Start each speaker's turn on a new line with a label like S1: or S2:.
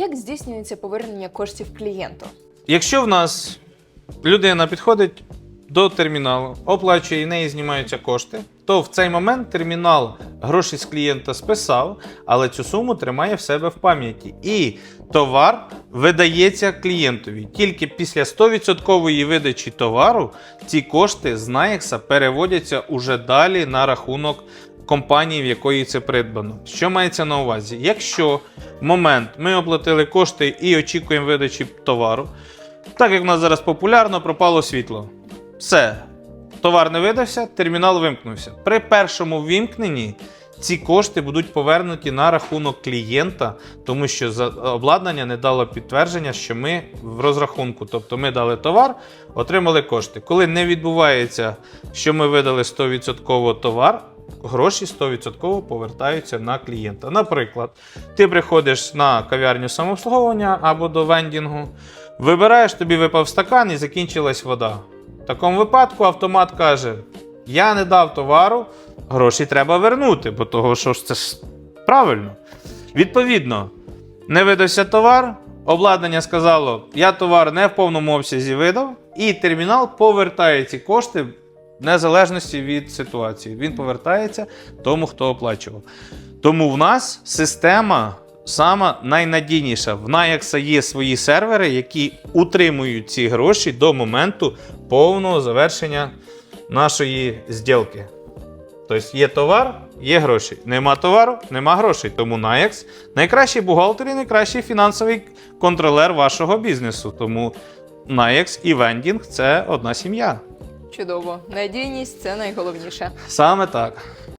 S1: Як здійснюється повернення коштів клієнту?
S2: Якщо в нас людина підходить до терміналу, оплачує і неї знімаються кошти, то в цей момент термінал гроші з клієнта списав, але цю суму тримає в себе в пам'яті. І товар видається клієнтові. Тільки після 100% видачі товару ці кошти з Наєкса переводяться уже далі на рахунок компанії, в якої це придбано. Що мається на увазі? Якщо в момент ми оплатили кошти і очікуємо видачі товару, так як в нас зараз популярно, пропало світло. Все. Товар не видався, термінал вимкнувся. При першому вімкненні ці кошти будуть повернуті на рахунок клієнта, тому що обладнання не дало підтвердження, що ми в розрахунку. Тобто ми дали товар, отримали кошти. Коли не відбувається, що ми видали 100% товар, гроші 100% повертаються на клієнта. Наприклад, ти приходиш на кав'ярню самообслуговування або до вендінгу, вибираєш, тобі випав стакан і закінчилась вода. В такому випадку автомат каже: Я не дав товару, гроші треба вернути, бо того, що ж це ж правильно. Відповідно, не видався товар, обладнання сказало, я товар не в повному обсязі видав, і термінал повертає ці кошти незалежності від ситуації. Він повертається тому, хто оплачував. Тому в нас система сама найнадійніша. В Наякса є свої сервери, які утримують ці гроші до моменту повного завершення нашої зділки. Тобто є товар, є гроші. Нема товару, нема грошей. Тому Наякс найкращий бухгалтер і найкращий фінансовий контролер вашого бізнесу. Тому Наякс і Вендінг це одна сім'я.
S1: Чудово, надійність це найголовніше.
S2: Саме так.